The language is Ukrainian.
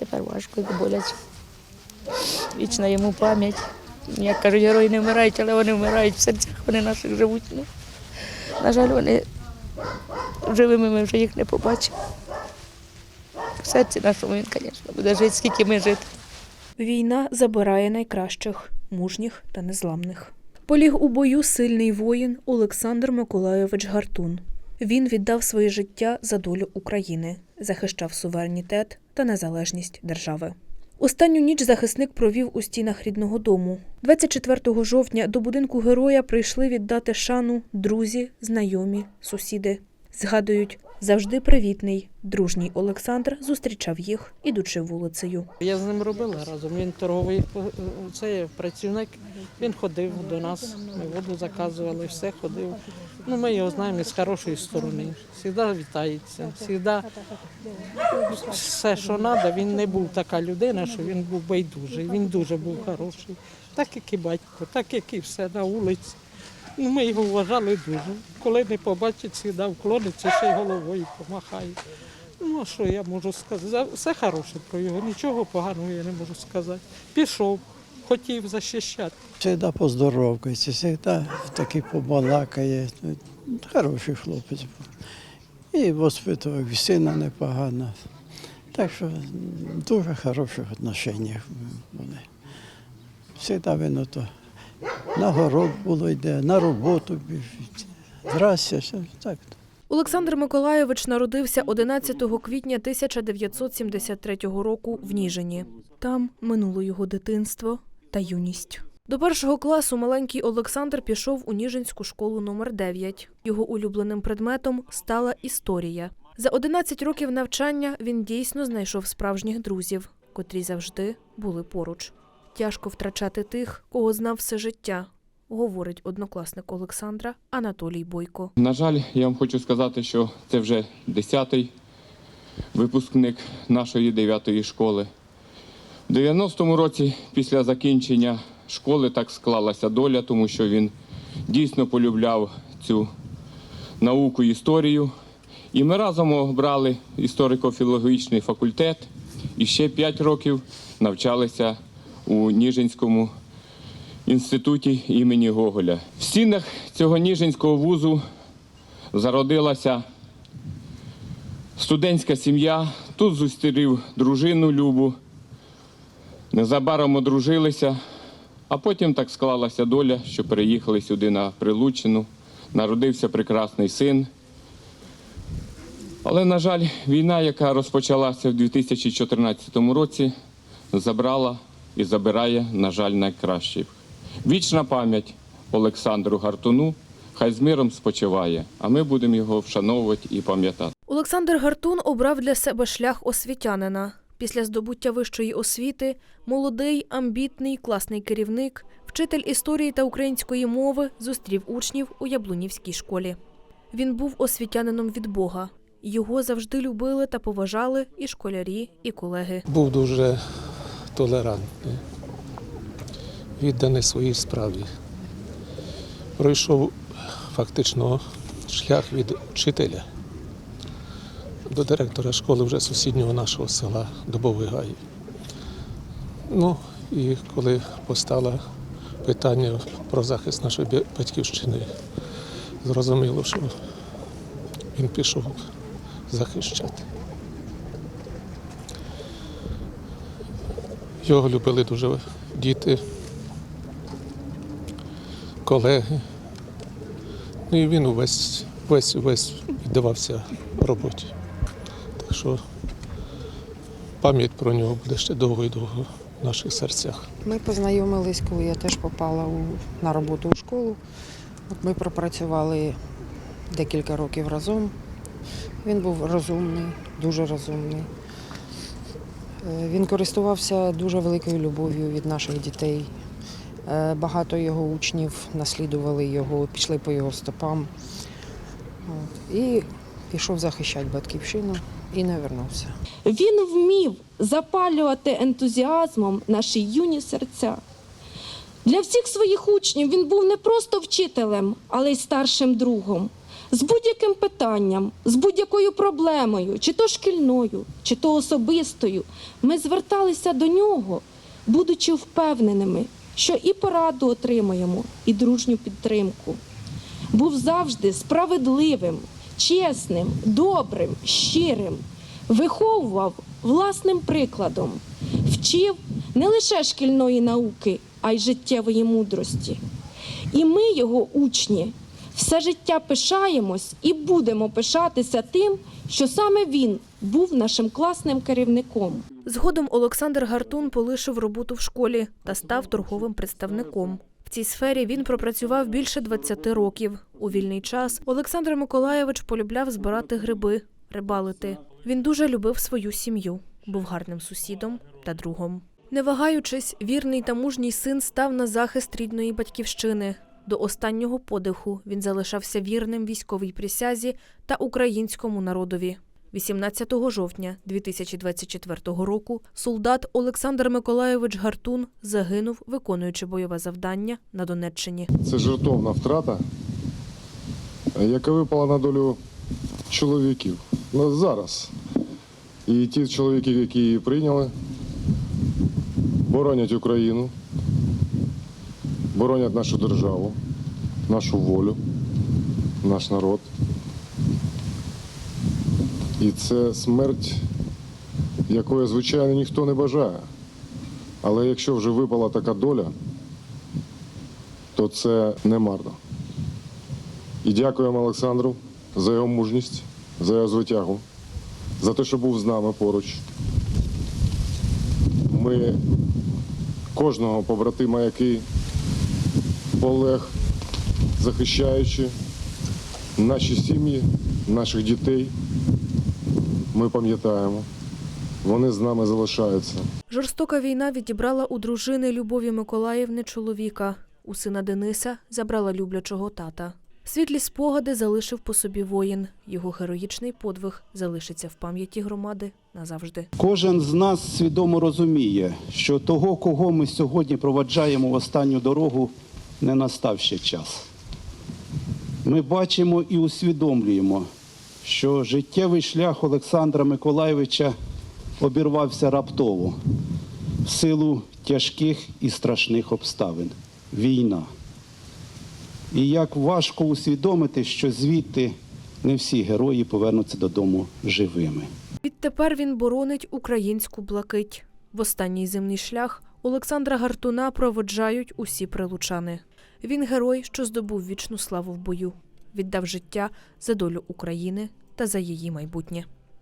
тепер важко і боляче. Вічна йому пам'ять. Як кажуть, герої не вмирають, але вони вмирають в серцях, вони наших живуть. Ну, на жаль, вони живими ми вже їх не побачимо. В серці нашому він, звісно, буде жити, скільки ми жити. Війна забирає найкращих, мужніх та незламних. Поліг у бою сильний воїн Олександр Миколайович Гартун. Він віддав своє життя за долю України, захищав суверенітет та незалежність держави. Останню ніч захисник провів у стінах рідного дому. 24 жовтня до будинку героя прийшли віддати шану друзі, знайомі, сусіди. Згадують, завжди привітний, дружній Олександр зустрічав їх, ідучи вулицею. Я з ним робила разом. Він торговий е, це працівник. Він ходив до нас, ми воду заказували, все ходив. Ну, ми його знаємо з хорошої сторони. Завжди вітається, завжди все, що треба, він не був така людина, що він був байдужий. Він дуже був хороший. Так як і батько, так як і все на вулиці. Ну, ми його вважали дуже. Коли не побачить, завжди вклониться, ще й головою помахає. Ну, а що я можу сказати? Все хороше про його, нічого поганого я не можу сказати. Пішов, хотів захищати. Всегда поздоровкається, всегда такий побалакає. Хороший хлопець був. І воспитував і сина непогано. Так що м, дуже хороші відношення були. Всегда він ото на город було йде, на роботу біжить. Здрастя, все так. Олександр Миколайович народився 11 квітня 1973 року в Ніжині. Там минуло його дитинство та юність. До першого класу маленький Олександр пішов у Ніжинську школу номер 9 Його улюбленим предметом стала історія. За 11 років навчання він дійсно знайшов справжніх друзів, котрі завжди були поруч. Тяжко втрачати тих, кого знав все життя, говорить однокласник Олександра Анатолій Бойко. На жаль, я вам хочу сказати, що це вже 10-й випускник нашої 9-ї школи. У 90-му році, після закінчення школи, так склалася доля, тому що він дійсно полюбляв цю науку історію. І ми разом обрали історико-філологічний факультет і ще 5 років навчалися у Ніжинському інституті імені Гоголя. В стінах цього Ніжинського вузу зародилася студентська сім'я. Тут зустрів дружину Любу. Незабаром одружилися, а потім так склалася доля, що переїхали сюди на Прилуччину. Народився прекрасний син. Але, на жаль, війна, яка розпочалася в 2014 році, забрала і забирає, на жаль, найкращих. Вічна пам'ять Олександру Гартуну, хай з миром спочиває, а ми будемо його вшановувати і пам'ятати. Олександр Гартун обрав для себе шлях освітянина. Після здобуття вищої освіти молодий, амбітний, класний керівник, вчитель історії та української мови зустрів учнів у Яблунівській школі. Він був освітянином від Бога. Його завжди любили та поважали і школярі, і колеги. був дуже толерантний, відданий своїй справі. Пройшов фактично шлях від вчителя до директора школи вже сусіднього нашого села Дубовий Гай. Ну і коли постало питання про захист нашої батьківщини, зрозуміло, що він пішов захищати. Його любили дуже діти, колеги. Ну і він увесь, весь, увесь віддавався роботі. Що пам'ять про нього буде ще довго і довго в наших серцях. Ми познайомились, коли я теж попала у, на роботу у школу. От ми пропрацювали декілька років разом. Він був розумний, дуже розумний. Е, Він користувався дуже великою любов'ю від наших дітей. Е, Багато його учнів наслідували його, пішли по його стопам. І пішов захищати батьківщину і не вернувся. Він вмів запалювати ентузіазмом наші юні серця. Для всіх своїх учнів він був не просто вчителем, але й старшим другом. З будь-яким питанням, з будь-якою проблемою, чи то шкільною, чи то особистою, ми зверталися до нього, будучи впевненими, що і пораду отримаємо, і дружню підтримку. Був завжди справедливим, чесним, добрим, щирим, виховував власним прикладом, вчив не лише шкільної науки, а й життєвої мудрості. І ми, його учні, все життя пишаємось і будемо пишатися тим, що саме він був нашим класним керівником. Згодом Олександр Гартун полишив роботу в школі та став торговим представником. Цій сфері він пропрацював більше 20 років. У вільний час Олександр Миколаєвич полюбляв збирати гриби, рибалити. Він дуже любив свою сім'ю, був гарним сусідом та другом. Не вагаючись, вірний та мужній син став на захист рідної батьківщини. До останнього подиху він залишався вірним військовій присязі та українському народові. 18 жовтня 2024 року солдат Олександр Миколайович Гартун загинув, виконуючи бойове завдання на Донеччині. Це жертовна втрата, яка випала на долю чоловіків. Ну, зараз. І ті чоловіки, які її прийняли, боронять Україну, боронять нашу державу, нашу волю, наш народ. І це смерть, якої, звичайно, ніхто не бажає. Але якщо вже випала така доля, то це не марно. І дякуємо Олександру за його мужність, за його звитягу, за те, що був з нами поруч. Ми кожного побратима, який полег, захищаючи наші сім'ї, наших дітей, ми пам'ятаємо. Вони з нами залишаються. Жорстока війна відібрала у дружини Любові Миколаївни чоловіка. У сина Дениса забрала люблячого тата. Світлі спогади залишив по собі воїн. Його героїчний подвиг залишиться в пам'яті громади назавжди. Кожен з нас свідомо розуміє, що того, кого ми сьогодні проваджаємо в останню дорогу, не настав ще час. Ми бачимо і усвідомлюємо, що життєвий шлях Олександра Миколайовича обірвався раптово в силу тяжких і страшних обставин війна. І як важко усвідомити, що звідти не всі герої повернуться додому живими. Відтепер він боронить українську блакить. В останній земний шлях Олександра Гартуна проводжають усі прилучани. Він герой, що здобув вічну славу в бою, віддав життя за долю України та за її майбутнє.